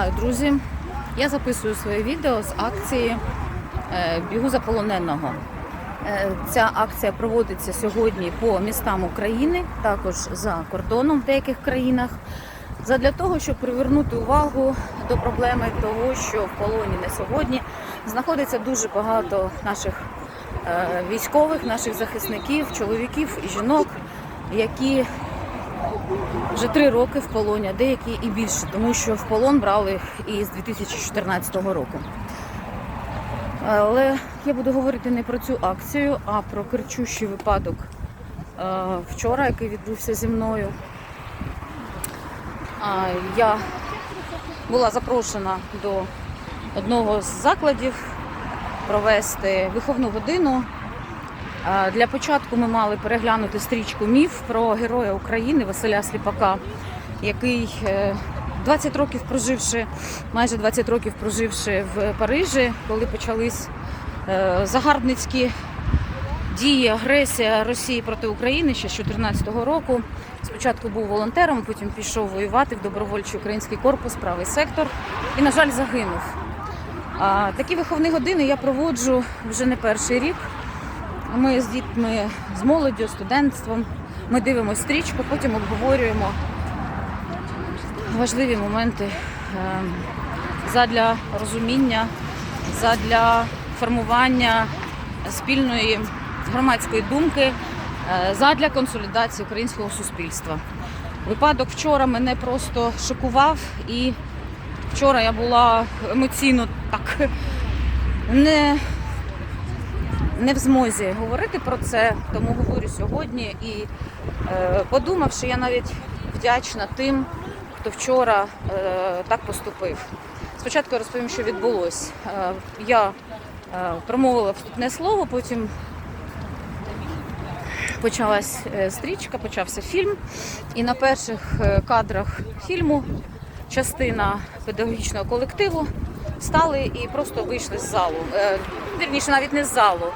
Вітаю, Друзі, я записую своє відео з акції е, Бігу за полоненого. Е, Ця акція проводиться сьогодні по містам України, також за кордоном в деяких країнах, задля того, щоб привернути увагу до проблеми того, що в полоні на сьогодні знаходиться дуже багато наших е, військових, наших захисників, чоловіків і жінок, які вже три роки в полоні, деякі і більше, тому що в полон брали і з 2014 року. Але я буду говорити не про цю акцію, а про кричущий випадок е, вчора, який відбувся зі мною. Я була запрошена до одного з закладів провести виховну годину. Для початку ми мали переглянути стрічку міф про героя України Василя Сліпака, який е, 20 років проживши, майже 20 років проживши в Парижі, коли почались е, загарбницькі дії, агресія Росії проти України ще з 2014 року. Спочатку був волонтером, потім пішов воювати в добровольчий український корпус, правий сектор і, на жаль, загинув. Такі виховні години я проводжу вже не перший рік. Ми з дітьми, з молоддю, студентством. Ми дивимося стрічку, потім обговорюємо важливі моменти е, задля розуміння, задля формування спільної громадської думки, е, задля консолідації українського суспільства. Випадок вчора мене просто шокував, і вчора я була емоційно так не не в змозі говорити про це, тому говорю сьогодні. І е, подумавши, я навіть вдячна тим, хто вчора е, так поступив. Спочатку розповім, що відбулося. Е, я промовила вступне слово, потім почалась стрічка, почався фільм. І на перших кадрах фільму частина педагогічного колективу стали і просто вийшли з залу. Е, Вірніше, навіть не з залу.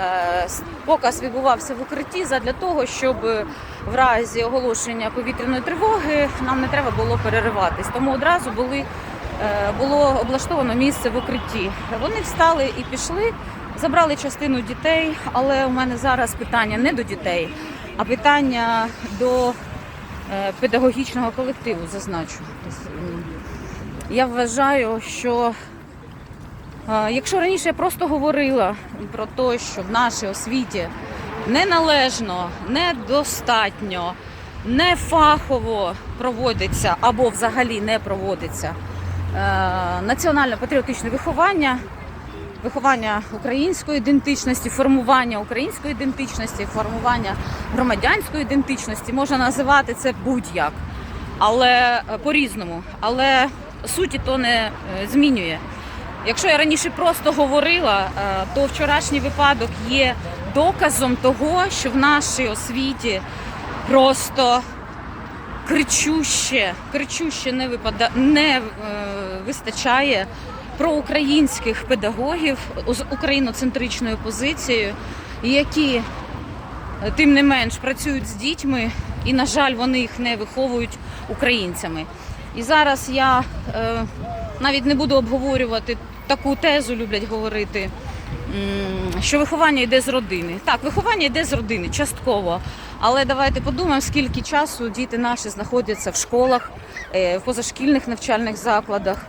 Е, Показ відбувався в укритті задля того, щоб в разі оголошення повітряної тривоги нам не треба було перериватись. Тому одразу були, е, було облаштовано місце в укритті. Вони встали і пішли, забрали частину дітей, але у мене зараз питання не до дітей, а питання до е, педагогічного колективу, зазначу. Я вважаю, що е, якщо раніше я просто говорила про те, що в нашій освіті неналежно, недостатньо, не фахово проводиться або взагалі не проводиться е, національно-патріотичне виховання, виховання української ідентичності, формування української ідентичності, формування громадянської ідентичності, можна називати це будь-як, але е, по-різному. Але суті то не е, змінює. Якщо я раніше просто говорила, е, то вчорашній випадок є доказом того, що в нашій освіті просто кричуще, кричуще не випада не е, вистачає проукраїнських педагогів з україноцентричною позицією, які тим не менш працюють з дітьми, і, на жаль, вони їх не виховують українцями. І зараз я е, навіть не буду обговорювати таку тезу, люблять говорити, що виховання йде з родини. Так, виховання йде з родини, частково. Але давайте подумаємо, скільки часу діти наші знаходяться в школах, е, в позашкільних навчальних закладах.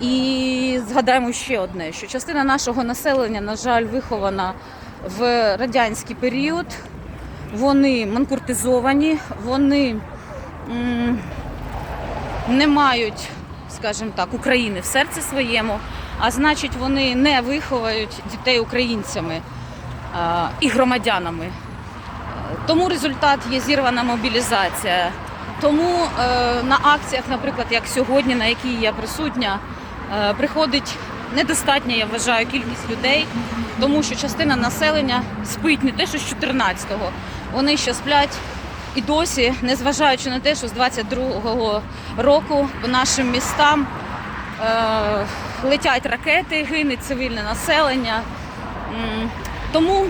І згадаємо ще одне, що частина нашого населення, на жаль, вихована в радянський період. Вони манкуртизовані, вони не мають, скажімо так, України в серці своєму, а значить, вони не виховують дітей українцями і громадянами. Тому результат є зірвана мобілізація. Тому е, на акціях, наприклад, як сьогодні, на якій я присутня, е, приходить недостатня, я вважаю, кількість людей, тому що частина населення спить не те, що з 14-го, вони ще сплять і досі, незважаючи на те, що з 22-го року по нашим містам е, летять ракети, гине цивільне населення. Тому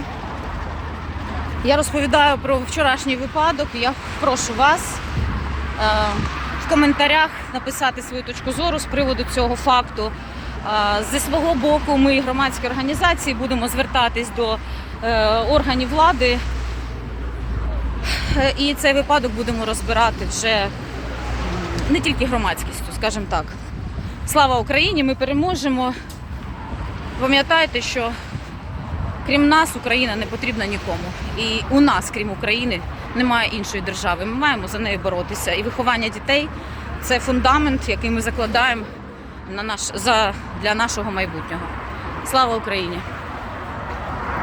я розповідаю про вчорашній випадок. Я прошу вас е, коментарях написати свою точку зору з приводу цього факту. А, Зі свого боку, ми, громадські організації, будемо звертатись до е, органів влади. Е, І цей випадок будемо розбирати вже не тільки громадськістю, скажімо так. Слава Україні! Ми переможемо. Пам'ятайте, що крім нас Україна не потрібна нікому. І у нас, крім України, немає іншої держави. Ми маємо за нею боротися. І виховання дітей це фундамент, який ми закладаємо на наш, за, для нашого майбутнього. Слава Україні!